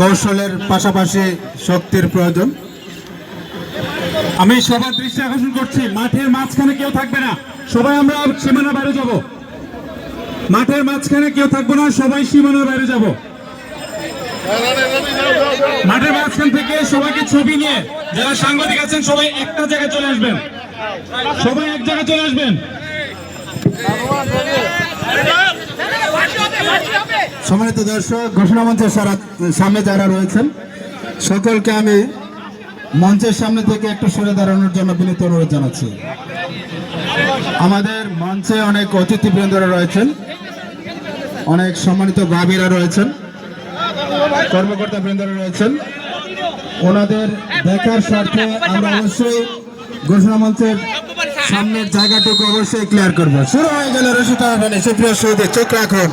কৌশলের পাশাপাশি শক্তির প্রয়োজন। আমি সবার দৃষ্টি আকর্ষণ করছি। মাঠের মাঝখানে কেউ থাকবে না। সবাই আমরা সীমানা বাইরে যাব। মাঠের মাঝখানে কেউ থাকব না, সবাই সীমানার বাইরে যাব। মাঠের মাঝখান থেকে সবাইকে ছবি নিয়ে যারা সাংবাদিক আছেন, সবাই একটা জায়গায় চলে আসবেন। সবাই এক জায়গায় চলে আসবেন। সম্মানিত দর্শক, ঘোষণা মঞ্চের সারা সামনে যারা রয়েছেন, সকলকে আমি মঞ্চের সামনে থেকে একটু সরে দাঁড়ানোর জন্য বিনীত অনুরোধ জানাচ্ছি। আমাদের মঞ্চে অনেক অতিথিবৃন্দরা রয়েছেন, অনেক সম্মানিত ভাবিরা রয়েছেন কর্মকর্তা বৃন্দরা রয়েছেন। ওনাদের দেখার স্বার্থে আমরা অবশ্যই ঘোষণা মঞ্চের সামনের জায়গাটুকু অবশ্যই ক্লিয়ার করব। শুরু হয়ে গেল রশিদ সুপ্রিয় সৌদি চোখ রাখুন।